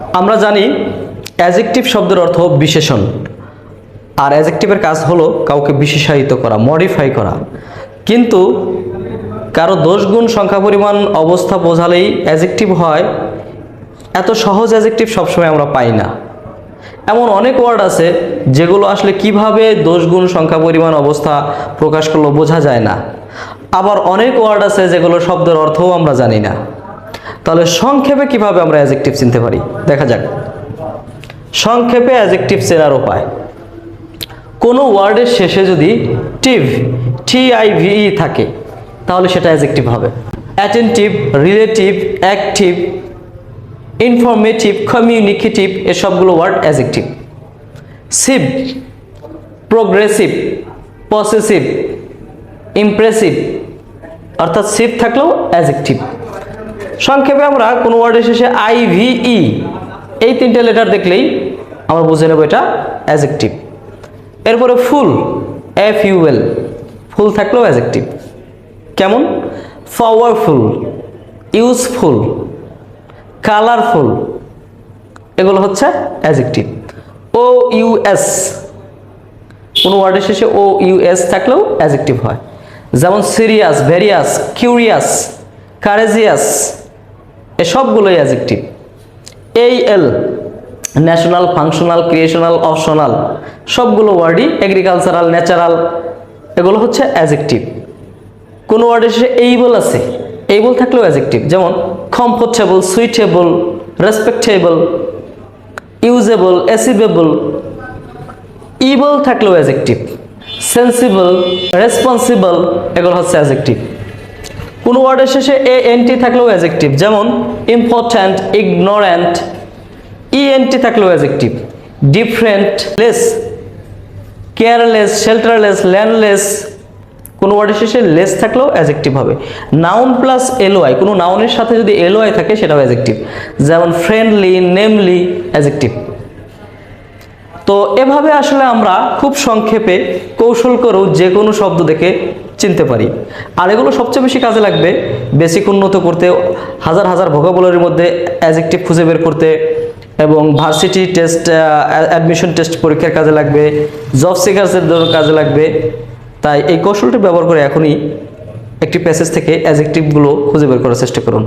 আমরা জানি অ্যাজেক্টিভ শব্দের অর্থ বিশেষণ। আর অ্যাজেক্টিভের কাজ হলো কাউকে বিশেষায়িত করা মডিফাই করা। কিন্তু কারও দোষ গুণ সংখ্যা পরিমাণ অবস্থা বোঝালেই অ্যাজেক্টিভ হয়। এত সহজ অ্যাজেক্টিভ সবসময় আমরা পাই না। এমন অনেক ওয়ার্ড আছে যেগুলো আসলে কীভাবে দোষ গুণ সংখ্যা পরিমাণ অবস্থা প্রকাশ করল বোঝা যায় না। আবার অনেক ওয়ার্ড আছে যেগুলো শব্দের অর্থও আমরা জানি না। তাহলে সংক্ষেপে কীভাবে আমরা অ্যাজেক্টিভ চিনতে পারি? দেখা যাক। সংক্ষেপে অ্যাজেক্টিভ চেনার উপায়। কোনো ওয়ার্ডের শেষে যদি টিভ টি আই ভিই থাকে, তাহলে সেটা অ্যাজেক্টিভ হবে। Attentive relative active informative communicative এসবগুলো word adjective sive progressive possessive impressive অর্থাৎ সিভ থাকলেও অ্যাজেক্টিভ সংক্ষেপে আমরা কোনো ওয়ার্ডের শেষে আই ভি ই এই তিনটে লেটার দেখলেই আমরা বুঝে নেব এটা অ্যাজেক্টিভ এরপরে ফুল এফ ইউএল ফুল থাকলেও অ্যাজেক্টিভ কেমন? পাওয়ারফুল ইউজফুল কালারফুল এগুলো হচ্ছে অ্যাজেক্টিভ ও ইউএস কোনো ওয়ার্ডের শেষে ও ইউএস থাকলেও অ্যাজেক্টিভ হয়। যেমন সিরিয়াস ভেরিয়াস কিউরিয়াস কারেজিয়াস এসবগুলোই অ্যাজেক্টিভ এই, al national functional creational optional সবগুলো ওয়ার্ডই এগ্রিকালচারাল ন্যাচারাল এগুলো হচ্ছে অ্যাজেক্টিভ কোনো ওয়ার্ডের শেষে এইবল আছে এইবল থাকলেও অ্যাজেক্টিভ যেমন comfortable suitable respectable usable achievable ible থাকলেও অ্যাজেক্টিভ সেন্সিবল রেসপন্সিবল এগুলো হচ্ছে অ্যাজেক্টিভ কোনো ওয়ার্ডের শেষে এ এনটি থাকলেও অ্যাজেক্টিভ যেমন ইম্পর্ট্যান্ট ইগনোরেন্ট ইএনটি থাকলেও adjective different less careless shelterless landless কোনো ওয়ার্ডের শেষে লেস থাকলেও অ্যাজেক্টিভ হবে। নাউন প্লাস এলওয়াই কোনো নাউনের সাথে যদি এলওয়াই থাকে সেটাও অ্যাজেক্টিভ যেমন ফ্রেন্ডলি নেমলি অ্যাজেক্টিভ তো এভাবে আসলে আমরা খুব সংক্ষেপে কৌশল করেও যে কোনো শব্দ দেখে চিনতে পারি। আর এগুলো সবচেয়ে বেশি কাজে লাগবে বেসিক উন্নত করতে, হাজার হাজার ভোকাবুলারির মধ্যে অ্যাজেক্টিভ খুঁজে বের করতে এবং ভার্সিটি টেস্ট অ্যাডমিশন টেস্ট পরীক্ষার কাজে লাগবে জব সিকার্সের কাজে লাগবে। তাই এই কৌশলটি ব্যবহার করে এখনই একটি প্যাসেজ থেকে অ্যাজেক্টিভগুলো খুঁজে বের করার চেষ্টা করুন।